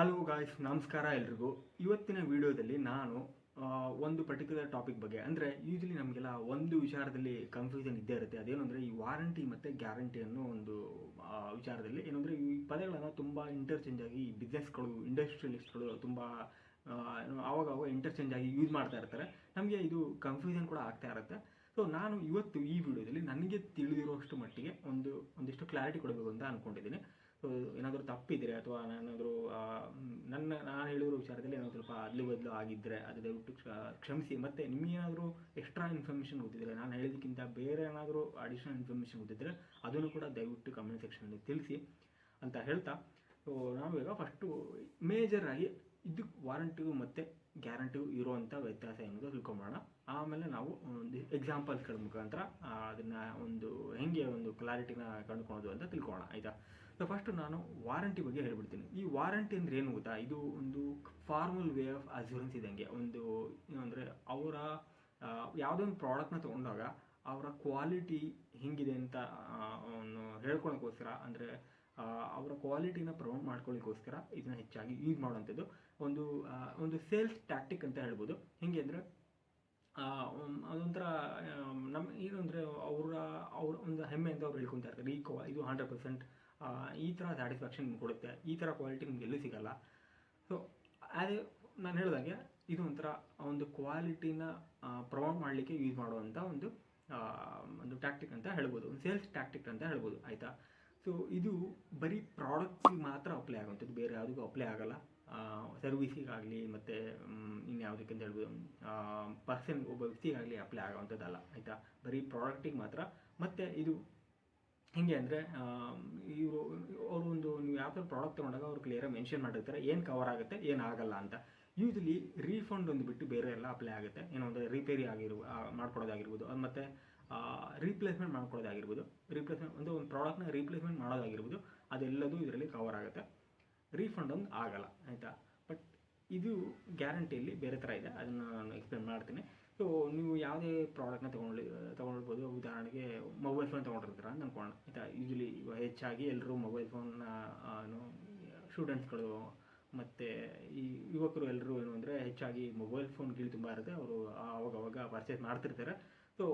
Hello guys ನಮಸ್ಕಾರ ಎಲ್ರಿಗೂ. ಇವತ್ತಿನ ವಿಡಿಯೋದಲ್ಲಿ ನಾನು ಒಂದು ಪರ್ಟಿಕ್ಯುಲರ್ ಟಾಪಿಕ್ ಬಗ್ಗೆ, ಅಂದರೆ ಯೂಶಲಿ ನಮಗೆಲ್ಲ ಒಂದು ವಿಚಾರದಲ್ಲಿ ಕನ್ಫ್ಯೂಷನ್ ಇದ್ದೇ ಇರುತ್ತೆ. ಅದೇನು ಅಂದರೆ ಈ ವಾರಂಟಿ ಮತ್ತು ಗ್ಯಾರಂಟಿ ಅನ್ನೋ ಒಂದು ವಿಚಾರದಲ್ಲಿ. ಏನಂದರೆ ಈ ಪದಗಳನ್ನು ತುಂಬ ಇಂಟರ್ಚೇಂಜ್ ಆಗಿ ಬಿಸ್ನೆಸ್ಗಳು ಇಂಡಸ್ಟ್ರಿಯಲಿಸ್ಟ್ಗಳು ತುಂಬ ಆವಾಗ ಆವಾಗ ಇಂಟರ್ಚೇಂಜ್ ಆಗಿ ಯೂಸ್ ಮಾಡ್ತಾ ಇರ್ತಾರೆ. ನಮಗೆ ಇದು ಕನ್ಫ್ಯೂಷನ್ ಕೂಡ ಆಗ್ತಾ ಇರುತ್ತೆ. ಸೊ ನಾನು ಇವತ್ತು ಈ ವಿಡಿಯೋದಲ್ಲಿ ನನಗೆ ತಿಳಿದಿರೋಷ್ಟು ಮಟ್ಟಿಗೆ ಒಂದು, ಒಂದಿಷ್ಟು ಕ್ಲಾರಿಟಿ ಕೊಡಬೇಕು ಅಂತ ಅಂದ್ಕೊಂಡಿದ್ದೀನಿ ಏನಾದರೂ ತಪ್ಪಿದರೆ ಅಥವಾ ನಾನಾದರೂ ನನ್ನ, ನಾನು ಹೇಳಿರೋ ವಿಚಾರದಲ್ಲಿ ಏನಾದರೂ ಸ್ವಲ್ಪ ಅದ್ಲು ಬದಲು ಆಗಿದ್ದರೆ ಅದು ದಯವಿಟ್ಟು ಕ್ಷ- ಕ್ಷಮಿಸಿ. ಮತ್ತು ನಿಮಗೇನಾದರೂ ಎಕ್ಸ್ಟ್ರಾ ಇನ್ಫಾರ್ಮೇಷನ್ ಗೊತ್ತಿದ್ರೆ, ನಾನು ಹೇಳಿದ್ದಕ್ಕಿಂತ ಬೇರೆ ಏನಾದರೂ ಅಡಿಷನಲ್ ಇನ್ಫಾರ್ಮೇಷನ್ ಗೊತ್ತಿದ್ದರೆ ಅದನ್ನು ಕೂಡ ದಯವಿಟ್ಟು ಕಮೆಂಟ್ ಸೆಕ್ಷನಲ್ಲಿ ತಿಳಿಸಿ ಅಂತ ಹೇಳ್ತಾ ಸೊ ನಾವೀಗ ಫಸ್ಟು ಮೇಜರ್ ಆಗಿ ಇದು ವಾರಂಟಿಗೂ ಮತ್ತು ಗ್ಯಾರಂಟಿಗೂ ಇರುವಂಥ ವ್ಯತ್ಯಾಸ ಎನ್ನುವುದು ತಿಳ್ಕೊಂಬೋಣ ಆಮೇಲೆ ನಾವು ಒಂದು ಎಕ್ಸಾಂಪಲ್ಸ್ಗಳ ಮುಖಾಂತರ ಅದನ್ನು ಒಂದು ಹೆಂಗೆ ಒಂದು ಕ್ಲಾರಿಟಿನ ಕಂಡುಕೊಳ್ಳೋದು ಅಂತ ತಿಳ್ಕೊಳ್ಳೋಣ, ಆಯಿತಾ? ಫಸ್ಟು ನಾನು ವಾರಂಟಿ ಬಗ್ಗೆ ಹೇಳ್ಬಿಡ್ತೀನಿ. ಈ ವಾರಂಟಿ ಅಂದರೆ ಏನು ಗೊತ್ತಾ? ಇದು ಒಂದು ಫಾರ್ಮಲ್ ವೇ ಆಫ್ ಅಸ್ಯೂರೆನ್ಸ್ ಇದ್ದಂಗೆ. ಒಂದು ಅಂದರೆ ಅವರ ಯಾವುದೋ ಒಂದು ಪ್ರಾಡಕ್ಟ್ನ ತೊಗೊಂಡಾಗ ಅವರ ಕ್ವಾಲಿಟಿ ಹೆಂಗಿದೆ ಅಂತ ಹೇಳ್ಕೊಳಕ್ಕೋಸ್ಕರ ಅಂದರೆ ಅವರ ಕ್ವಾಲಿಟಿನ ಪ್ರಮೋಟ್ ಮಾಡ್ಕೊಳ್ಳಿಕ್ಕೋಸ್ಕರ ಇದನ್ನ ಹೆಚ್ಚಾಗಿ ಯೂಸ್ ಮಾಡುವಂಥದ್ದು. ಒಂದು ಒಂದು ಸೇಲ್ಸ್ ಟ್ಯಾಕ್ಟಿಕ್ ಅಂತ ಹೇಳ್ಬೋದು. ಹೆಂಗೆ ಅಂದರೆ ಅದೊಂಥರ ನಮ್ಮ ಏನು ಅಂದರೆ ಅವರ, ಅವ್ರ ಒಂದು ಹೆಮ್ಮೆ ಅಂತ ಅವ್ರು ಹೇಳ್ಕೊತಾ ಇರ್ತಾರೆ. ಈ ಕ್ವಾ ಇದು ಹಂಡ್ರೆಡ್ ಪರ್ಸೆಂಟ್ ಈ ಥರ ಸ್ಯಾಟಿಸ್ಫ್ಯಾಕ್ಷನ್ ಕೊಡುತ್ತೆ, ಈ ಥರ ಕ್ವಾಲಿಟಿ ನಿಮ್ಗೆ ಎಲ್ಲೂ ಸಿಗಲ್ಲ. ಸೊ ಅದೇ ನಾನು ಹೇಳಿದಾಗೆ ಇದು ಒಂಥರ ಒಂದು ಕ್ವಾಲಿಟಿನ ಪ್ರಮೋಟ್ ಮಾಡಲಿಕ್ಕೆ ಯೂಸ್ ಮಾಡುವಂಥ ಒಂದು ಒಂದು ಟ್ಯಾಕ್ಟಿಕ್ ಅಂತ ಹೇಳ್ಬೋದು. ಒಂದು ಸೇಲ್ಸ್ ಟ್ಯಾಕ್ಟಿಕ್ ಅಂತ ಹೇಳ್ಬೋದು, ಆಯಿತಾ? ಸೊ ಇದು ಬರೀ ಪ್ರಾಡಕ್ಟಿಗೆ ಮಾತ್ರ ಅಪ್ಲೈ ಆಗುವಂಥದ್ದು. ಬೇರೆ ಯಾವುದಕ್ಕೂ ಅಪ್ಲೈ ಆಗಲ್ಲ. ಸರ್ವಿಸಿಗಾಗಲಿ ಮತ್ತು ಇನ್ಯಾವುದಕ್ಕೆ ಅಂತ ಹೇಳ್ಬೋದು ಪರ್ಸನ್ ಒಬ್ಬ ವ್ಯಕ್ತಿಗಾಗಲಿ ಅಪ್ಲೈ ಆಗೋವಂಥದ್ದಲ್ಲ, ಆಯಿತಾ? ಬರೀ ಪ್ರಾಡಕ್ಟಿಗೆ ಮಾತ್ರ. ಮತ್ತು ಇದು ಹೆಂಗೆ ಅಂದರೆ ಇವರು, ಅವರು ಒಂದು ನೀವು ಯಾವ ಥರ ಪ್ರಾಡಕ್ಟ್ ತೊಗೊಂಡಾಗ ಅವ್ರು ಕ್ಲಿಯರಾಗಿ ಮೆನ್ಷನ್ ಮಾಡಿರ್ತಾರೆ, ಏನು ಕವರ್ ಆಗುತ್ತೆ, ಏನು ಆಗಲ್ಲ ಅಂತ. ಯೂಶಲಿ ರೀಫಂಡ್ ಒಂದು ಬಿಟ್ಟು ಬೇರೆ ಎಲ್ಲ ಅಪ್ಲೈ ಆಗುತ್ತೆ. ಏನೋ ಒಂದು ರಿಪೇರಿ ಆಗಿರುವ ಮಾಡ್ಕೊಡೋದಾಗಿರ್ಬೋದು. ಅದು ಮತ್ತು ರೀಪ್ಲೇಸ್ಮೆಂಟ್ ಮಾಡ್ಕೊಳ್ಳೋದಾಗಿರ್ಬೋದು ರೀಪ್ಲೇಸ್ಮೆಂಟ್ ಒಂದು ಒಂದು ಪ್ರಾಡಕ್ಟ್ನ ರೀಪ್ಲೇಸ್ಮೆಂಟ್ ಮಾಡೋದಾಗಿರ್ಬೋದು. ಅದೆಲ್ಲದೂ ಇದರಲ್ಲಿ ಕವರ್ ಆಗುತ್ತೆ. ರೀಫಂಡ್ ಒಂದು ಆಗಲ್ಲ, ಆಯಿತಾ? ಬಟ್ ಇದು ಗ್ಯಾರಂಟಿಯಲ್ಲಿ ಬೇರೆ ಥರ ಇದೆ. ಅದನ್ನು ನಾನು ಎಕ್ಸ್ಪ್ಲೇನ್ ಮಾಡ್ತೀನಿ. ಸೊ ನೀವು ಯಾವುದೇ ಪ್ರಾಡಕ್ಟ್ನ ತೊಗೊಂಡು ತೊಗೊಳ್ಬೋದು ಉದಾಹರಣೆಗೆ ಮೊಬೈಲ್ ಫೋನ್ ತೊಗೊಂಡಿರ್ತೀರ ಅಂತ ಅನ್ಕೊಳ್ಳೋಣ ಆಯಿತಾ? ಯೂಶಲಿ ಹೆಚ್ಚಾಗಿ ಎಲ್ಲರೂ ಮೊಬೈಲ್ ಫೋನ್ನ ಏನು ಸ್ಟೂಡೆಂಟ್ಸ್ಗಳು ಮತ್ತು ಈ ಯುವಕರು ಎಲ್ಲರೂ ಏನು ಅಂದರೆ ಹೆಚ್ಚಾಗಿ ಮೊಬೈಲ್ ಫೋನ್ ಕೀಳಿ ತುಂಬ ಇರುತ್ತೆ. ಅವರು ಆವಾಗ ಅವಾಗ ಪರ್ಚೇಸ್ ಮಾಡ್ತಿರ್ತಾರೆ. ಸೊ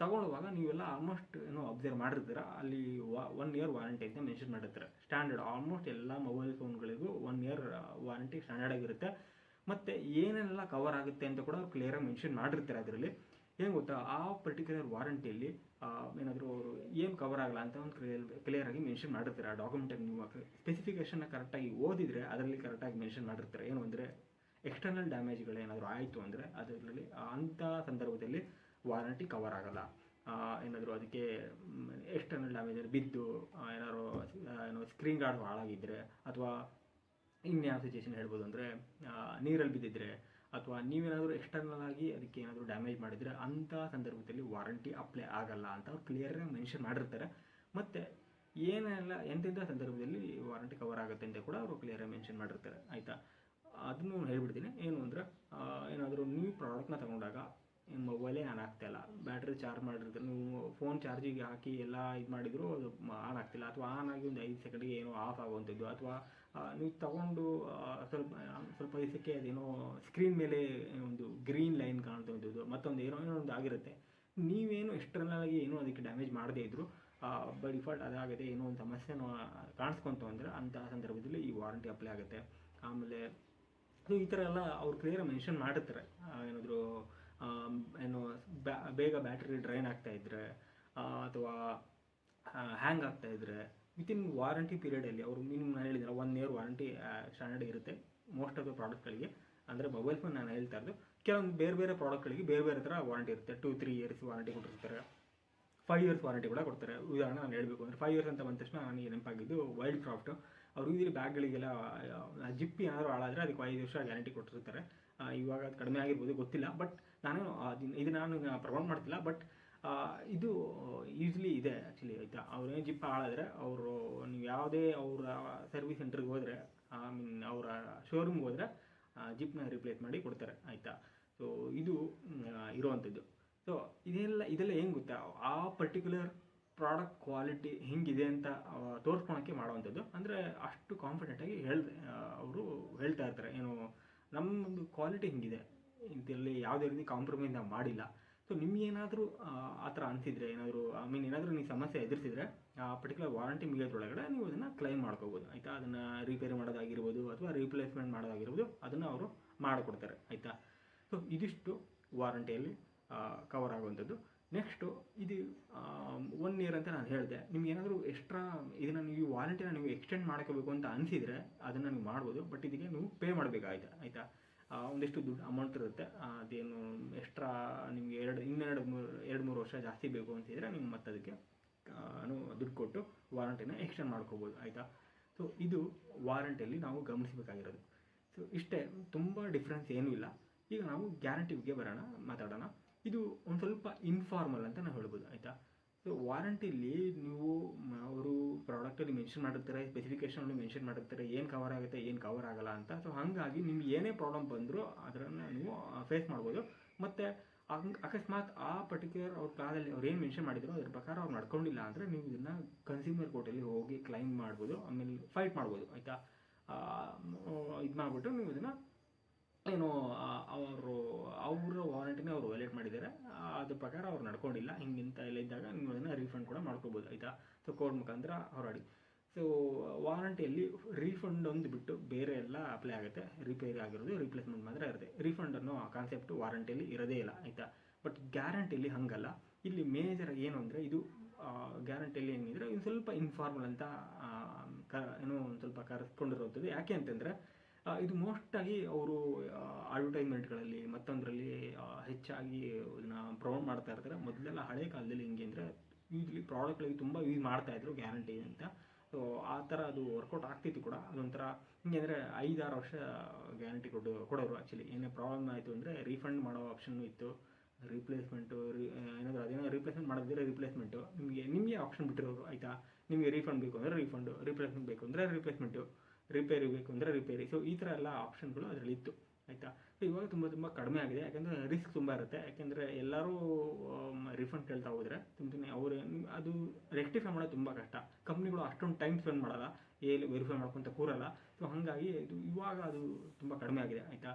ತಗೊಳ್ಳುವಾಗ ನೀವೆಲ್ಲ ಆಲ್ಮೋಸ್ಟ್ ಏನು ಅಬ್ಸರ್ವ್ ಮಾಡಿರ್ತೀರ. ಅಲ್ಲಿ ವಾ ಒನ್ ಇಯರ್ ವಾರಂಟಿ ಅಂತ ಮೆನ್ಷನ್ ಮಾಡಿರ್ತಾರೆ. ಸ್ಟ್ಯಾಂಡರ್ಡ್ ಆಲ್ಮೋಸ್ಟ್ ಎಲ್ಲ ಮೊಬೈಲ್ ಫೋನ್ಗಳಿಗೂ ಒನ್ ಇಯರ್ ವಾರಂಟಿ ಸ್ಟ್ಯಾಂಡರ್ಡ್ ಆಗಿರುತ್ತೆ. ಮತ್ತು ಏನೆಲ್ಲ ಕವರ್ ಆಗುತ್ತೆ ಅಂತ ಕೂಡ ಕ್ಲಿಯರಾಗಿ ಮೆನ್ಷನ್ ಮಾಡಿರ್ತಾರೆ ಅದರಲ್ಲಿ. ಏನು ಗೊತ್ತಾ? ಆ ಪರ್ಟಿಕ್ಯುಲರ್ ವಾರಂಟಿಯಲ್ಲಿ ಏನಾದರೂ ಅವರು ಏನು ಕವರ್ ಆಗಲ್ಲ ಅಂತ ಒಂದು ಕ್ಲಿಯರ್ ಕ್ಲಿಯರಾಗಿ ಮೆನ್ಷನ್ ಮಾಡಿರ್ತಾರೆ. ಆ ಡಾಕ್ಯುಮೆಂಟಲ್ಲಿ ನೀವು ಸ್ಪೆಸಿಫಿಕೇಷನ್ನ ಕರೆಕ್ಟಾಗಿ ಓದಿದರೆ ಅದರಲ್ಲಿ ಕರೆಕ್ಟಾಗಿ ಮೆನ್ಷನ್ ಮಾಡಿರ್ತಾರೆ. ಏನು ಅಂದರೆ ಎಕ್ಸ್ಟರ್ನಲ್ ಡ್ಯಾಮೇಜ್ಗಳೇನಾದರೂ ಆಯಿತು ಅಂದರೆ ಅದರಲ್ಲಿ ಅಂಥ ಸಂದರ್ಭದಲ್ಲಿ ವಾರಂಟಿ ಕವರ್ ಆಗಲ್ಲ. ಏನಾದರೂ ಅದಕ್ಕೆ ಎಕ್ಸ್ಟರ್ನಲ್ ಡ್ಯಾಮೇಜ್ ಬಿದ್ದು ಏನಾದರೂ ಏನೋ ಸ್ಕ್ರೀನ್ ಗಾರ್ಡ್ ಹಾಳಾಗಿದ್ದರೆ ಅಥವಾ ಇನ್ಯಾವ ಸಿಚುವೇಶನ್ ಹೇಳ್ಬೋದು ಅಂದರೆ ನೀರಲ್ಲಿ ಬಿದ್ದಿದ್ರೆ ಅಥವಾ ನೀವೇನಾದರೂ ಎಕ್ಸ್ಟರ್ನಲ್ ಆಗಿ ಅದಕ್ಕೆ ಏನಾದರೂ ಡ್ಯಾಮೇಜ್ ಮಾಡಿದರೆ ಅಂಥ ಸಂದರ್ಭದಲ್ಲಿ ವಾರಂಟಿ ಅಪ್ಲೈ ಆಗಲ್ಲ ಅಂತ ಅವ್ರು ಕ್ಲಿಯರಾಗಿ ಮೆನ್ಷನ್ ಮಾಡಿರ್ತಾರೆ. ಮತ್ತು ಏನೆಲ್ಲ, ಎಂತೆಂಥ ಸಂದರ್ಭದಲ್ಲಿ ವಾರಂಟಿ ಕವರ್ ಆಗುತ್ತೆ ಅಂತ ಕೂಡ ಅವರು ಕ್ಲಿಯರಾಗಿ ಮೆನ್ಷನ್ ಮಾಡಿರ್ತಾರೆ, ಆಯಿತಾ? ಅದನ್ನು ಹೇಳ್ಬಿಡ್ತೀನಿ. ಏನು ಅಂದರೆ ಏನಾದರೂ ನೀವು ಪ್ರಾಡಕ್ಟ್ನ ತಗೊಂಡಾಗ ಮೊಬೈಲೇ ಆನ್ ಆಗ್ತಾ ಇಲ್ಲ. ಬ್ಯಾಟ್ರಿ ಚಾರ್ಜ್ ಮಾಡಿರ್ತಾರೆ ನೀವು ಫೋನ್ ಚಾರ್ಜಿಗೆ ಹಾಕಿ ಎಲ್ಲ ಇದು ಮಾಡಿದ್ರು ಅದು ಆನ್ ಆಗ್ತಿಲ್ಲ. ಅಥವಾ ಆನ್ ಆಗಿ ಒಂದು ಐದು ಸೆಕೆಂಡ್ಗೆ ಏನೋ ಆಫ್ ಆಗುವಂಥದ್ದು. ಅಥವಾ ನೀವು ತಗೊಂಡು ಸ್ವಲ್ಪ ಸ್ವಲ್ಪ ದಿವಸಕ್ಕೆ ಅದೇನೋ ಸ್ಕ್ರೀನ್ ಮೇಲೆ ಒಂದು ಗ್ರೀನ್ ಲೈನ್ ಕಾಣ್ತಂಥದ್ದು. ಮತ್ತೊಂದು ಏನೋ ಏನೋ ಒಂದು ಆಗಿರುತ್ತೆ. ನೀವೇನು ಎಕ್ಸ್ಟರ್ನಲ್ ಆಗಿ ಏನೋ ಅದಕ್ಕೆ ಡ್ಯಾಮೇಜ್ ಮಾಡದೇ ಇದ್ದರೂ ಬೈ ಡಿಫಾಲ್ಟ್ ಅದಾಗದೆ ಏನೋ ಒಂದು ಸಮಸ್ಯೆ ಕಾಣಿಸ್ಕೊಂತು ಅಂದರೆ ಅಂತಹ ಸಂದರ್ಭದಲ್ಲಿ ಈ ವಾರಂಟಿ ಅಪ್ಲೈ ಆಗುತ್ತೆ. ಆಮೇಲೆ ಈ ಥರ ಎಲ್ಲ ಅವ್ರು ಕ್ಲಿಯರ್ ಮೆನ್ಷನ್ ಮಾಡಿರ್ತಾರೆ. ಏನಾದರೂ ಬೇಗ ಬ್ಯಾಟ್ರಿ ಡ್ರೈನ್ ಆಗ್ತಾ ಇದ್ರೆ ಅಥವಾ ಹ್ಯಾಂಗ್ ಆಗ್ತಾ ವಿಥ್ ಇನ್ ವಾರಂಟಿ ಪೀರಿಯಡಲ್ಲಿ ಅವರು ಮಿನಿಮಮ್ ನಾನು ಹೇಳಿದ್ರೆ ಒನ್ ಇಯರ್ ವಾರಂಟಿ ಸ್ಟ್ಯಾಂಡರ್ಡ್ ಇರುತ್ತೆ ಮೋಸ್ಟ್ ಆಫ್ ದ ಪ್ರಾಡಕ್ಟ್ಗಳಿಗೆ ಅಂದರೆ ಮೊಬೈಲ್ ಫೋನ್ ನಾನು ಹೇಳ್ತಾ ಇರೋದು, ಕೆಲವೊಂದು ಬೇರೆ ಬೇರೆ ಪ್ರಾಡಕ್ಟ್ಗಳಿಗೆ ಬೇರೆ ಬೇರೆ ಥರ ವಾರಂಟಿ ಇರುತ್ತೆ. ಟೂ ತ್ರೀ ಇಯರ್ಸ್ ವಾರಂಟಿ ಕೊಟ್ಟಿರ್ತಾರೆ. ಫೈವ್ ಇಯರ್ಸ್ ವಾರಂಟಿ ಕೂಡ ಕೊಡ್ತಾರೆ. ಉದಾಹರಣೆ ನಾನು ಹೇಳಬೇಕು ಅಂದರೆ ಫೈವ್ ಇಯರ್ಸ್ ಅಂತ ಬಂದ ತಕ್ಷಣ ನನಗೆ ನೆನಪಾಗಿದ್ದು ವೈಲ್ಡ್ ಕ್ರಾಫ್ಟು ಅವರು ಇದರಲ್ಲಿ ಬ್ಯಾಗ್ಗಳಿಗೆಲ್ಲ ಜಿಪ್ ಏನಾದರೂ ಹಾಳಾದರೆ ಅದಕ್ಕೆ ಐದು ವರ್ಷ ಗ್ಯಾರಂಟಿ ಕೊಟ್ಟಿರ್ತಾರೆ. ಇವಾಗ ಅದು ಕಡಿಮೆ ಆಗಿರ್ಬೋದು, ಗೊತ್ತಿಲ್ಲ. ಬಟ್ ನಾನು ಇದು ನಾನು ಪ್ರಮೋಟ್ ಮಾಡ್ತಿಲ್ಲ. ಬಟ್ ಇದು ಈಸ್ಲಿ ಇದೆ ಆ್ಯಕ್ಚುಲಿ ಆಯಿತಾ? ಅವ್ರೇನು ಜಿಪ್ ಹಾಳಾದರೆ ಅವರು, ನೀವು ಯಾವುದೇ ಅವರ ಸರ್ವಿಸ್ ಸೆಂಟ್ರಿಗೆ ಹೋದರೆ ಐ ಮೀನ್ ಅವರ ಶೋರೂಮ್ಗೆ ಹೋದರೆ ಜಿಪ್ನ ರಿಪ್ಲೇಸ್ ಮಾಡಿ ಕೊಡ್ತಾರೆ, ಆಯಿತಾ? ಸೊ ಇದು ಇರುವಂಥದ್ದು. ಸೊ ಇದೆಲ್ಲ ಇದೆಲ್ಲ ಏನು ಗೊತ್ತಾ? ಆ ಪರ್ಟಿಕ್ಯುಲರ್ ಪ್ರಾಡಕ್ಟ್ ಕ್ವಾಲಿಟಿ ಹೇಗಿದೆ ಅಂತ ತೋರಿಸ್ಕೊಳಕ್ಕೆ ಮಾಡುವಂಥದ್ದು. ಅಂದರೆ ಅಷ್ಟು ಕಾನ್ಫಿಡೆಂಟಾಗಿ ಹೇಳ್ದೆ ಅವರು ಹೇಳ್ತಾ ಇರ್ತಾರೆ. ಏನು ನಮ್ಮದು ಕ್ವಾಲಿಟಿ ಹಿಂಗಿದೆ. ಇದರಲ್ಲಿ ಯಾವುದೇ ರೀತಿ ಕಾಂಪ್ರಮೈಸ್ ನಾವು ಮಾಡಿಲ್ಲ. ಸೊ ನಿಮ್ಗೇನಾದರೂ, ಆ ಥರ ಅನಿಸಿದರೆ, ಏನಾದರೂ ಐ ಮೀನ್ ಏನಾದರೂ ನೀವು ಸಮಸ್ಯೆ ಎದುರಿಸಿದರೆ, ಆ ಪರ್ಟಿಕ್ಯುಲರ್ ವಾರಂಟಿ ಮುಗಿಯೋದ್ರೊಳಗಡೆ ನೀವು ಅದನ್ನು ಕ್ಲೈಮ್ ಮಾಡ್ಕೋಬೋದು. ಆಯಿತಾ? ಅದನ್ನು ರಿಪೇರಿ ಮಾಡೋದಾಗಿರ್ಬೋದು ಅಥವಾ ರೀಪ್ಲೇಸ್ಮೆಂಟ್ ಮಾಡೋದಾಗಿರ್ಬೋದು, ಅದನ್ನು ಅವರು ಮಾಡಿಕೊಡ್ತಾರೆ. ಆಯಿತಾ? ಸೊ ಇದಿಷ್ಟು ವಾರಂಟಿಯಲ್ಲಿ ಕವರ್ ಆಗುವಂಥದ್ದು. ನೆಕ್ಸ್ಟು ಇದು ಒನ್ ಇಯರ್ ಅಂತ ನಾನು ಹೇಳಿದೆ. ನಿಮ್ಗೆ ಏನಾದರೂ ಎಕ್ಸ್ಟ್ರಾ ಇದನ್ನು ನೀವು ವಾರಂಟಿನ ನೀವು ಎಕ್ಸ್ಟೆಂಡ್ ಮಾಡ್ಕೋಬೇಕು ಅಂತ ಅನಿಸಿದರೆ ಅದನ್ನು ನೀವು ಮಾಡ್ಬೋದು. ಬಟ್ ಇದಕ್ಕೆ ನೀವು ಪೇ ಮಾಡಬೇಕಾಯ್ತು, ಆಯಿತಾ? ಒಂದಿಷ್ಟು ದುಡ್ಡು ಅಮೌಂಟ್ ಇರುತ್ತೆ. ಅದೇನು ಎಕ್ಸ್ಟ್ರಾ ನಿಮಗೆ ಎರಡು, ಇನ್ನೆರಡು ಮೂರು, ಎರಡು ಮೂರು ವರ್ಷ ಜಾಸ್ತಿ ಬೇಕು ಅಂತಿದ್ರೆ ನೀವು ಮತ್ತೆ ಅದಕ್ಕೆ ದುಡ್ಡು ಕೊಟ್ಟು ವಾರಂಟಿನ ಎಕ್ಸ್ಟೆಂಡ್ ಮಾಡ್ಕೋಬೋದು, ಆಯಿತಾ? ಸೊ ಇದು ವಾರಂಟಿಯಲ್ಲಿ ನಾವು ಗಮನಿಸಬೇಕಾಗಿರೋದು. ಸೊ ಇಷ್ಟೇ, ತುಂಬ ಡಿಫ್ರೆನ್ಸ್ ಏನೂ ಇಲ್ಲ. ಈಗ ನಾವು ಗ್ಯಾರಂಟಿ ಬಗ್ಗೆ ಬರೋಣ, ಮಾತಾಡೋಣ. ಇದು ಒಂದು ಸ್ವಲ್ಪ ಇನ್ಫಾರ್ಮಲ್ ಅಂತ ನಾವು ಹೇಳ್ಬೋದು, ಆಯಿತಾ? ಸೊ ವಾರಂಟಿಲಿ ನೀವು ಅವರು ಪ್ರಾಡಕ್ಟಲ್ಲಿ ಮೆನ್ಷನ್ ಮಾಡಿರ್ತಾರೆ ಸ್ಪೆಸಿಫಿಕೇಷನಲ್ಲಿ ಮೆನ್ಷನ್ ಮಾಡಿರ್ತಾರೆ, ಏನು ಕವರ್ ಆಗುತ್ತೆ, ಏನು ಕವರ್ ಆಗಲ್ಲ ಅಂತ. ಸೊ ಹಾಗಾಗಿ ನಿಮ್ಗೆ ಏನೇ ಪ್ರಾಬ್ಲಮ್ ಬಂದರೂ ಅದನ್ನು ನೀವು ಫೇಸ್ ಮಾಡ್ಬೋದು. ಮತ್ತು ಹಂಗೆ ಅಕಸ್ಮಾತ್ ಆ ಪರ್ಟಿಕ್ಯುಲರ್ ಅವ್ರ ಕಾಲದಲ್ಲಿ ಅವ್ರು ಏನು ಮೆನ್ಷನ್ ಮಾಡಿದ್ರು, ಅದ್ರ ಪ್ರಕಾರ ಅವ್ರು ನಡ್ಕೊಂಡಿಲ್ಲ ಅಂದರೆ ನೀವು ಇದನ್ನು ಕನ್ಸ್ಯೂಮರ್ ಕೋರ್ಟಲ್ಲಿ ಹೋಗಿ ಕ್ಲೈಮ್ ಮಾಡ್ಬೋದು, ಆಮೇಲೆ ಫೈಟ್ ಮಾಡ್ಬೋದು, ಆಯಿತಾ? ಇದು ಮಾಡಿಬಿಟ್ಟು ನೀವು ಇದನ್ನು ಏನು ಆ, ಅವರು ಅವರ ವಾರಂಟಿನ ಅವರು ವೈಲೇಟ್ ಮಾಡಿದ್ದಾರೆ ಆ, ಅದ್ರ ಪ್ರಕಾರ ಅವ್ರು ನಡ್ಕೊಂಡಿಲ್ಲ ಹಿಂಗಿಂತ ಎಲ್ಲ ಇದ್ದಾಗ ನೀವು ಅದನ್ನು ರೀಫಂಡ್ ಕೂಡ ಮಾಡ್ಕೋಬೋದು, ಆಯಿತಾ? ಸೊ ಕೋರ್ಟ್ ಮುಖಾಂತರ ಹೊರಡಿ. ಸೊ ವಾರಂಟಿಯಲ್ಲಿ ರೀಫಂಡ್ ಒಂದು ಬಿಟ್ಟು ಬೇರೆ ಎಲ್ಲ ಅಪ್ಲೈ ಆಗುತ್ತೆ. ರಿಪೇರಿ ಆಗಿರೋದು ರಿಪ್ಲೇಸ್ಮೆಂಟ್ ಮಾತ್ರ ಇರುತ್ತೆ. ರೀಫಂಡ್ ಅನ್ನೋ ಕಾನ್ಸೆಪ್ಟ್ ವಾರಂಟಿಯಲ್ಲಿ ಇರೋದೇ ಇಲ್ಲ, ಆಯಿತಾ? ಬಟ್ ಗ್ಯಾರಂಟಿಯಲ್ಲಿ ಹಂಗಲ್ಲ. ಇಲ್ಲಿ ಮೇಜರ್ ಏನು ಅಂದರೆ ಇದು ಗ್ಯಾರಂಟಿಯಲ್ಲಿ ಏನಿದ್ರೆ ಇದು ಸ್ವಲ್ಪ ಇನ್ಫಾರ್ಮಲ್ ಅಂತ ಕ, ಏನೋ ಒಂದು ಸ್ವಲ್ಪ ಕರೆಸ್ಕೊಂಡಿರುವಂಥದ್ದು. ಯಾಕೆ ಅಂತಂದರೆ ಇದು ಮೋಸ್ಟಾಗಿ ಅವರು ಅಡ್ವರ್ಟೈಸ್ಮೆಂಟ್ಗಳಲ್ಲಿ ಮತ್ತೊಂದರಲ್ಲಿ ಹೆಚ್ಚಾಗಿ ಇದನ್ನ ಪ್ರಮೋಟ್ ಮಾಡ್ತಾ ಇರ್ತಾರೆ. ಮೊದಲೆಲ್ಲ ಹಳೆ ಕಾಲದಲ್ಲಿ ಹಿಂಗೆ ಅಂದರೆ ಯೂಸ್ಲಿ ಪ್ರಾಡಕ್ಟ್ಗಳಿಗೆ ತುಂಬ ಯೂಸ್ ಮಾಡ್ತಾ ಇದ್ರು ಗ್ಯಾರಂಟಿ ಅಂತ. ಸೊ ಆ ಥರ ಅದು ವರ್ಕೌಟ್ ಆಗ್ತಿತ್ತು ಕೂಡ. ಅದೊಂಥರ ಹಿಂಗೆ ಅಂದರೆ ಐದಾರು ವರ್ಷ ಗ್ಯಾರಂಟಿ ಕೊಡು, ಕೊಡೋರು ಆ್ಯಕ್ಚುಲಿ ಏನೇ ಪ್ರಾಬ್ಲಮ್ ಆಯಿತು ಅಂದರೆ ರೀಫಂಡ್ ಮಾಡೋ ಆಪ್ಷನ್ನು ಇತ್ತು. ರೀಪ್ಲೇಸ್ಮೆಂಟು ರೀ ಏನಾದರೂ ಅದೇನೋ ರೀಪ್ಲೇಸ್ಮೆಂಟ್ ಮಾಡೋದಿದ್ರೆ ರೀಪ್ಲೇಸ್ಮೆಂಟು ನಿಮಗೆ ನಿಮಗೆ ಆಪ್ಷನ್ ಬಿಟ್ಟಿರೋರು ಆಯಿತಾ? ನಿಮಗೆ ರೀಫಂಡ್ ಬೇಕು ಅಂದರೆ ರೀಫಂಡು ರೀಪ್ಲೇಸ್ಮೆಂಟ್ ಬೇಕು ಅಂದರೆ ರೀಪ್ಲೇಸ್ಮೆಂಟು ರಿಪೇರಿ ಬೇಕು ಅಂದರೆ ರಿಪೇರಿ ಸೊ ಈ ಥರ ಎಲ್ಲ ಆಪ್ಷನ್ಗಳು ಅದರಲ್ಲಿ ಇತ್ತು, ಆಯಿತಾ? ಸೊ ಇವಾಗ ತುಂಬ ತುಂಬ ಕಡಿಮೆ ಆಗಿದೆ. ಯಾಕೆಂದರೆ ರಿಸ್ಕ್ ತುಂಬ ಇರುತ್ತೆ. ಯಾಕೆಂದರೆ ಎಲ್ಲರೂ ರಿಫಂಡ್ ಕೇಳ್ತಾ ಹೋದರೆ ತುಂಬ ಅವರು, ಅದು ರೆಕ್ಟಿಫೈ ಮಾಡೋದು ತುಂಬ ಕಷ್ಟ. ಕಂಪ್ನಿಗಳು ಅಷ್ಟೊಂದು ಟೈಮ್ ಸ್ಪೆಂಡ್ ಮಾಡಲ್ಲ. ಎಲ್ಲಿ ವೆರಿಫೈ ಮಾಡ್ಕೊತ ಕೂರಲ್ಲ. ಸೊ ಹಾಗಾಗಿ ಇದು ಇವಾಗ ಅದು ತುಂಬ ಕಡಿಮೆ ಆಗಿದೆ, ಆಯಿತಾ?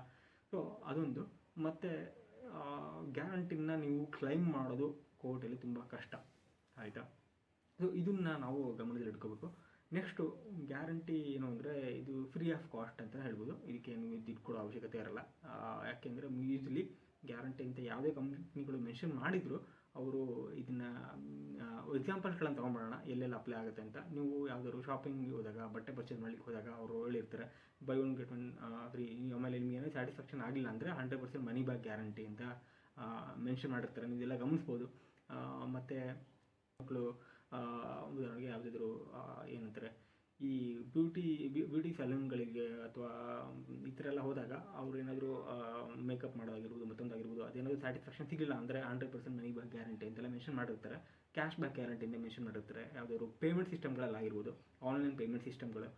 ಸೊ ಅದೊಂದು. ಮತ್ತು ಗ್ಯಾರಂಟಿನ ನೀವು ಕ್ಲೈಮ್ ಮಾಡೋದು ಕೋರ್ಟಲ್ಲಿ ತುಂಬ ಕಷ್ಟ, ಆಯಿತಾ? ಸೊ ಇದನ್ನು ನಾವು ಗಮನದಲ್ಲಿ ಇಟ್ಕೋಬೇಕು ನೆಕ್ಸ್ಟು ಗ್ಯಾರಂಟಿ ಏನು ಅಂದರೆ ಇದು ಫ್ರೀ ಆಫ್ ಕಾಸ್ಟ್ ಅಂತ ಹೇಳ್ಬೋದು. ಇದಕ್ಕೆ ಏನು ದುಡ್ಡು ಕೊಡೋ ಅವಶ್ಯಕತೆ ಇರಲ್ಲ. ಯಾಕೆಂದರೆ ಯೂಸ್ಲಿ ಗ್ಯಾರಂಟಿ ಅಂತ ಯಾವುದೇ ಕಂಪ್ನಿಗಳು ಮೆನ್ಷನ್ ಮಾಡಿದ್ರು, ಅವರು ಇದನ್ನು ಎಕ್ಸಾಂಪಲ್ಸ್ಗಳನ್ನು ತೊಗೊಂಬಿಡೋಣ ಎಲ್ಲೆಲ್ಲ ಅಪ್ಲೈ ಆಗುತ್ತೆ ಅಂತ. ನೀವು ಯಾವ್ದಾದ್ರು ಶಾಪಿಂಗ್ ಹೋದಾಗ, ಬಟ್ಟೆ ಪರ್ಚೇಸ್ ಮಾಡ್ಲಿಕ್ಕೆ ಹೋದಾಗ ಅವರು ಹೇಳಿರ್ತಾರೆ buy one get one free ಆಮೇಲೆ ನಿಮ್ಗೆ ಏನೋ ಸ್ಯಾಟಿಸ್ಫ್ಯಾಕ್ಷನ್ ಆಗಿಲ್ಲ ಅಂದರೆ hundred percent money back guarantee ಅಂತ ಮೆನ್ಷನ್ ಮಾಡಿರ್ತಾರೆ. ನೀವೆಲ್ಲ ಗಮನಿಸ್ಬೋದು. ಮತ್ತು ಮಕ್ಕಳು ಉದಾಹರಣೆಗೆ ಯಾವುದಾದ್ರು ಏನಂತಾರೆ, ಈ ಬ್ಯೂಟಿ ಬ್ಯೂಟಿ ಸಲೂನ್ಗಳಿಗೆ ಅಥವಾ ಈ ಥರ ಎಲ್ಲ ಹೋದಾಗ ಅವ್ರು ಏನಾದರೂ ಮೇಕಪ್ ಮಾಡೋದಾಗಿರ್ಬೋದು, ಮತ್ತೊಂದಾಗಿರ್ಬೋದು, ಅದೇನಾದರೂ ಸ್ಯಾಟಿಸ್ಫ್ಯಾಕ್ಷನ್ ಸಿಗಲಿಲ್ಲ ಅಂದರೆ hundred percent money back guarantee ಅಂತೆಲ್ಲ ಮೆನ್ಷನ್ ಮಾಡಿರ್ತಾರೆ. ಕ್ಯಾಶ್ ಬ್ಯಾಕ್ ಗ್ಯಾರಂಟಿ ಅಂತ ಮೆನ್ಷನ್ ಮಾಡಿರ್ತಾರೆ. ಯಾವುದಾದ್ರು ಪೇಮೆಂಟ್ ಸಿಸ್ಟಮ್ಗಳಲ್ಲಾಗಿರ್ಬೋದು ಆನ್ಲೈನ್ ಪೇಮೆಂಟ್ ಸಿಸ್ಟಮ್ಗಳು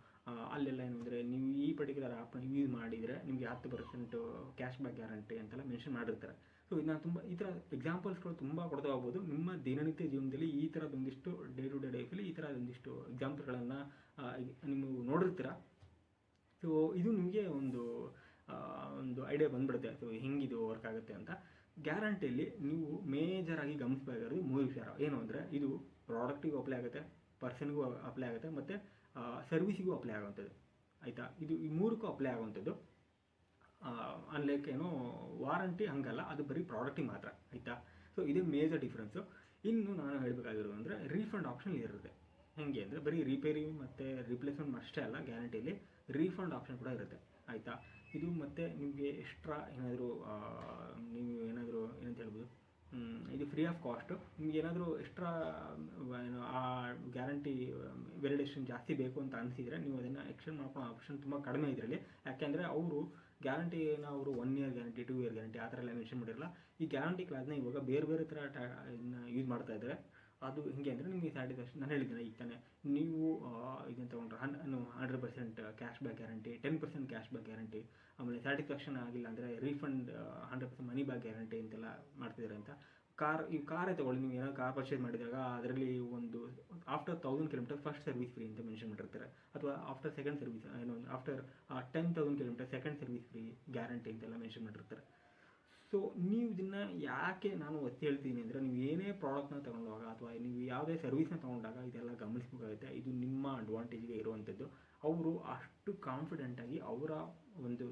ಅಲ್ಲೆಲ್ಲ ಏನಂದರೆ ನೀವು ಈ ಪರ್ಟಿಕ್ಯುಲರ್ ಆ್ಯಪ್ನ ಯೂಸ್ ಮಾಡಿದರೆ ನಿಮಗೆ ಹತ್ತು ಪರ್ಸೆಂಟು ಕ್ಯಾಶ್ ಬ್ಯಾಕ್ ಗ್ಯಾರಂಟಿ ಅಂತೆಲ್ಲ ಮೆನ್ಷನ್ ಮಾಡಿರ್ತಾರೆ. ಸೊ ಇದನ್ನ ತುಂಬ, ಈ ಥರ ಎಕ್ಸಾಂಪಲ್ಸ್ಗಳು ತುಂಬ ಕೊಡ್ತಾ ಹೋಗ್ಬೋದು ನಿಮ್ಮ ದಿನನಿತ್ಯ ಜೀವನದಲ್ಲಿ ಈ ಥರದೊಂದಿಷ್ಟು ಡೇ ಟು ಡೇ ಲೈಫಲ್ಲಿ ಈ ಥರದೊಂದಿಷ್ಟು ಎಕ್ಸಾಂಪಲ್ಗಳನ್ನು ನೀವು ನೋಡಿರ್ತೀರ? ಸೊ ಇದು ನಿಮಗೆ ಒಂದು ಒಂದು ಐಡಿಯಾ ಬಂದ್ಬಿಡುತ್ತೆ. ಸೊ ಹೆಂಗಿದು ವರ್ಕ್ ಆಗುತ್ತೆ ಅಂತ. ಗ್ಯಾರಂಟಿಯಲ್ಲಿ ನೀವು ಮೇಜರಾಗಿ ಗಮನಿಸಬೇಕಾಗಿರೋದು ಮೂರು ವಿಚಾರ. ಏನು ಅಂದರೆ, ಇದು ಪ್ರಾಡಕ್ಟಿಗೆ ಅಪ್ಲೈ ಆಗುತ್ತೆ. ಪರ್ಸನ್ಗೂ ಅಪ್ಲೈ ಆಗುತ್ತೆ ಮತ್ತು ಸರ್ವಿಸಿಗೂ ಅಪ್ಲೈ ಆಗುವಂಥದ್ದು. ಆಯಿತಾ? ಇದು ಈ ಮೂರಕ್ಕೂ ಅಪ್ಲೈ ಆಗುವಂಥದ್ದು. ಅನ್ಲೈಕ್ ಏನು ವಾರಂಟಿ ಹಂಗಲ್ಲ, ಅದು ಬರೀ ಪ್ರಾಡಕ್ಟಿಗೆ ಮಾತ್ರ. ಆಯಿತಾ? ಸೊ ಇದೇ ಮೇಜರ್ ಡಿಫ್ರೆನ್ಸು ಇನ್ನು ನಾನು ಹೇಳಬೇಕಾಗಿರೋದು ಅಂದರೆ ರೀಫಂಡ್ ಆಪ್ಷನ್ ಇರುತ್ತೆ. ಹೇಗೆ ಅಂದರೆ, ಬರೀ ರಿಪೇರಿ ಮತ್ತು ರಿಪ್ಲೇಸ್ಮೆಂಟ್ ಅಷ್ಟೇ ಅಲ್ಲ ಗ್ಯಾರಂಟಿಯಲ್ಲಿ ರೀಫಂಡ್ ಆಪ್ಷನ್ ಕೂಡ ಇರುತ್ತೆ. ಆಯಿತಾ? ಇದು ಮತ್ತು ನಿಮಗೆ ಎಕ್ಸ್ಟ್ರಾ ಏನಾದರೂ ನೀವು ಏನಾದರೂ ಏನಂತ ಹೇಳ್ಬೋದು? ಇದು ಫ್ರೀ ಆಫ್ ಕಾಸ್ಟು ನಿಮ್ಗೆ ಏನಾದರೂ ಎಕ್ಸ್ಟ್ರಾ ಏನು, ಆ ಗ್ಯಾರಂಟಿ ವೆರಿಡೇಷನ್ ಜಾಸ್ತಿ ಬೇಕು ಅಂತ ಅನಿಸಿದರೆ ನೀವು ಅದನ್ನು ಎಕ್ಸ್ಟೆಂಡ್ ಮಾಡ್ಕೊಳ್ಳೋ ಆಪ್ಷನ್ ತುಂಬ ಕಡಿಮೆ ಇದರಲ್ಲಿ. ಯಾಕೆಂದರೆ ಅವರು ಗ್ಯಾರಂಟಿನ ಅವರು one year guarantee two year guarantee ಆ ಥರ ಎಲ್ಲ ಮೆನ್ಷನ್ ಮಾಡಿರಲ್ಲ. ಈ ಗ್ಯಾರಂಟಿ ಕ್ಲಾಸ್ನ ಇವಾಗ ಬೇರೆ ಬೇರೆ ಥರ ಟ್ಯಾ ಯೂಸ್ ಮಾಡ್ತಾ ಇದ್ದಾರೆ. ಅದು ಹಿಂಗೆ ಅಂದರೆ ನಿಮಗೆ ಸ್ಯಾಟಿಸ್ಫ್ಯಾಕ್ಷನ್ ನಾನು ಹೇಳಿದ್ದೀನಿ, ಈಗ ತಾನೆ ನೀವು ಇದನ್ನು ತೊಗೊಂಡ್ರೆ ಹನ್ hundred percent cash back guarantee ten percent cash back guarantee ಆಮೇಲೆ ಸ್ಯಾಟಿಸ್ಫ್ಯಾಕ್ಷನ್ ಆಗಿಲ್ಲ ಅಂದರೆ refund hundred percent money back guarantee ಅಂತೆಲ್ಲ ಮಾಡ್ತಿದ್ದಾರೆ ಅಂತ. ಕಾರ್ ಈ ಕಾರೇ ತಗೊಳ್ಳಿ, ನೀವು ಏನೋ ಕಾರ್ ಪರ್ಚೇಸ್ ಮಾಡಿದಾಗ ಅದರಲ್ಲಿ ಒಂದು after thousand kilometre first service free ಅಂತ ಮೆನ್ಷನ್ ಮಾಡಿರ್ತಾರೆ. ಅಥವಾ ಆಫ್ಟರ್ ಸೆಕೆಂಡ್ ಸರ್ವಿಸ್ ಏನೋ after ten thousand kilometre second service free guarantee ಅಂತೆಲ್ಲ ಮೆನ್ಷನ್ ಮಾಡಿರ್ತಾರೆ. ಸೊ ನೀವು ಇದನ್ನು ಯಾಕೆ ನಾನು ಒತ್ತಿ ಹೇಳ್ತೀನಿ ಅಂದರೆ ನೀವು ಏನೇ ಪ್ರಾಡಕ್ಟ್ನ ತೊಗೊಂಡಾಗ ಅಥವಾ ನೀವು ಯಾವುದೇ ಸರ್ವಿಸ್ನ ತೊಗೊಂಡಾಗ ಇದೆಲ್ಲ ಗಮನಿಸಬೇಕಾಗುತ್ತೆ. ಇದು ನಿಮ್ಮ ಅಡ್ವಾಂಟೇಜ್ಗೆ ಇರುವಂಥದ್ದು ಅವರು ಅಷ್ಟು ಕಾನ್ಫಿಡೆಂಟಾಗಿ ಅವರ ಒಂದು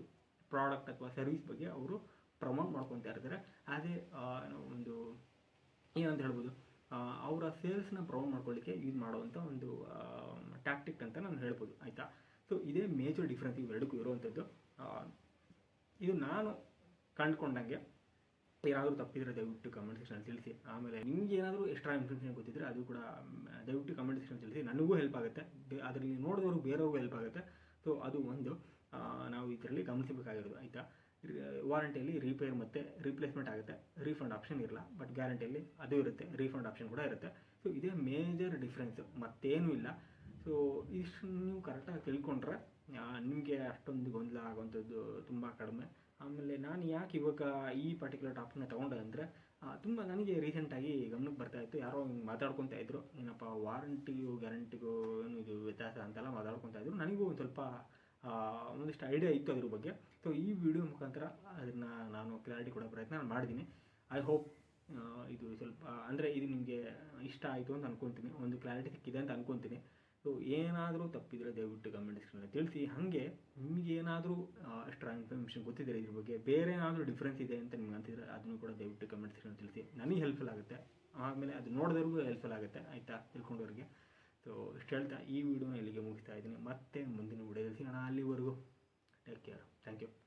ಪ್ರಾಡಕ್ಟ್ ಅಥವಾ ಸರ್ವಿಸ್ ಬಗ್ಗೆ ಅವರು ಪ್ರಮೋಟ್ ಮಾಡ್ಕೊತಾ ಇರ್ತಾರೆ. ಅದೇ ಒಂದು, ಏನಂತ ಹೇಳ್ಬೋದು ಅವರ ಸೇಲ್ಸ್ನ ಪ್ರಮೋಟ್ ಮಾಡ್ಕೊಳ್ಳಿಕ್ಕೆ ಯೂಸ್ ಮಾಡುವಂಥ ಒಂದು ಟ್ಯಾಕ್ಟಿಕ್ ಅಂತ ನಾನು ಹೇಳ್ಬೋದು. ಆಯಿತಾ? ಸೊ ಇದೇ ಮೇಜರ್ ಡಿಫ್ರೆನ್ಸ್ ಇವೆರಡಕ್ಕೂ ಇರುವಂಥದ್ದು ಇದು ನಾನು ಕಂಡುಕೊಂಡಂಗೆ ಏನಾದರೂ ತಪ್ಪಿದರೆ ದಯವಿಟ್ಟು ಕಮೆಂಟ್ ಸೆಕ್ಷನಲ್ಲಿ ತಿಳಿಸಿ. ಆಮೇಲೆ ನಿಮ್ಗೆ ಏನಾದರೂ ಎಕ್ಸ್ಟ್ರಾ ಇನ್ಫಾರ್ಮೇಷನ್ ಗೊತ್ತಿದ್ರೆ ಅದು ಕೂಡ ದಯವಿಟ್ಟು ಕಮೆಂಟ್ ಸೆಕ್ಷನ್ ತಿಳಿಸಿ. ನನಗೂ ಹೆಲ್ಪ್ ಆಗುತ್ತೆ. ಅದರಲ್ಲಿ ನೋಡಿದವರು ಬೇರೆಯವ್ರಿಗೂ ಹೆಲ್ಪ್ ಆಗುತ್ತೆ. ಸೊ ಅದು ಒಂದು ನಾವು ಇದರಲ್ಲಿ ಗಮನಿಸಬೇಕಾಗಿರೋದು. ಆಯಿತಾ? ವಾರಂಟಿಯಲ್ಲಿ ರಿಪೇರ್ ಮತ್ತು ರಿಪ್ಲೇಸ್ಮೆಂಟ್ ಆಗುತ್ತೆ. ರೀಫಂಡ್ ಆಪ್ಷನ್ ಇರಲ್ಲ ಬಟ್ ಗ್ಯಾರಂಟಿಯಲ್ಲಿ ಅದು ಇರುತ್ತೆ. ರೀಫಂಡ್ ಆಪ್ಷನ್ ಕೂಡ ಇರುತ್ತೆ. ಸೊ ಇದೇ ಮೇಜರ್ ಡಿಫ್ರೆನ್ಸ್ ಮತ್ತೇನೂ ಇಲ್ಲ. ಸೊ ಇಷ್ಟು ನೀವು ಕರೆಕ್ಟಾಗಿ ತಿಳ್ಕೊಂಡ್ರೆ ನಿಮಗೆ ಅಷ್ಟೊಂದು ಗೊಂದಲ ಆಗುವಂಥದ್ದು ತುಂಬ ಕಡಿಮೆ. ಆಮೇಲೆ ನಾನು ಯಾಕೆ ಇವಾಗ ಈ ಪರ್ಟಿಕ್ಯುಲರ್ ಟಾಪಿಕ್ನ ತೊಗೊಂಡೆ ಅಂದರೆ ತುಂಬ ನನಗೆ ರೀಸೆಂಟಾಗಿ ಗಮನಕ್ಕೆ ಬರ್ತಾ ಇತ್ತು. ಯಾರೋ ಹಿಂಗೆ ಮಾತಾಡ್ಕೊತಾ ಇದ್ರು. ಏನಪ್ಪ ವಾರಂಟಿಗೂ ಗ್ಯಾರಂಟಿಗೂ ಏನು ಇದು ವ್ಯತ್ಯಾಸ ಅಂತೆಲ್ಲ ಮಾತಾಡ್ಕೊತಾ ಇದ್ರು. ನನಗೂ ಒಂದು ಸ್ವಲ್ಪ ಒಂದಿಷ್ಟು ಐಡಿಯಾ ಇತ್ತು ಅದ್ರ ಬಗ್ಗೆ. ಸೊ ಈ ವಿಡಿಯೋ ಮುಖಾಂತರ ಅದನ್ನು ನಾನು ಕ್ಲಾರಿಟಿ ಕೊಡೋ ಪ್ರಯತ್ನ ಮಾಡಿದ್ದೀನಿ ಐ ಹೋಪ್ ಇದು ಸ್ವಲ್ಪ, ಅಂದರೆ ಇದು ನಿಮಗೆ ಇಷ್ಟ ಆಯಿತು ಅಂತ ಅಂದ್ಕೊತೀನಿ ಒಂದು ಕ್ಲಾರಿಟಿ ಸಿಕ್ಕಿದೆ ಅಂತ ಅನ್ಕೊತೀನಿ. ಸೊ ಏನಾದರೂ ತಪ್ಪಿದರೆ ದಯವಿಟ್ಟು ಕಮೆಂಟ್ ಸೆಕ್ಷನಲ್ಲಿ ತಿಳಿಸಿ. ಹಾಗೆ ನಿಮಗೆ ಏನಾದರೂ ಎಕ್ಸ್ಟ್ರಾ ಇನ್ಫಾರ್ಮೇಷನ್ ಗೊತ್ತಿದ್ದರೆ ಇದ್ರ ಬಗ್ಗೆ ಬೇರೆ ಏನಾದರೂ ಡಿಫ್ರೆನ್ಸ್ ಇದೆ ಅಂತ ನಿಮ್ಗೆ ಅಂತಿದ್ರೆ ಅದನ್ನು ಕೂಡ ದಯವಿಟ್ಟು ಕಮೆಂಟ್ ಸೆಕ್ಷನ್ ತಿಳಿಸಿ. ನನಗೆ ಹೆಲ್ಪ್ಫುಲ್ ಆಗುತ್ತೆ. ಆಮೇಲೆ ಅದು ನೋಡಿದವ್ರಿಗೂ ಹೆಲ್ಪ್ಫುಲ್ ಆಗುತ್ತೆ. ಆಯಿತಾ? ತಿಳ್ಕೊಂಡವ್ರಿಗೆ. ಸೊ ಇಷ್ಟು ಹೇಳ್ತಾ ಈ ವಿಡಿಯೋನ ಇಲ್ಲಿಗೆ ಮುಗಿಸ್ತಾ ಇದ್ದೀನಿ. ಮತ್ತೆ ಮುಂದಿನ ವಿಡಿಯೋದಲ್ಲಿ ಸಿಗೋಣ. ಅಲ್ಲಿವರೆಗೂ. Take care thank you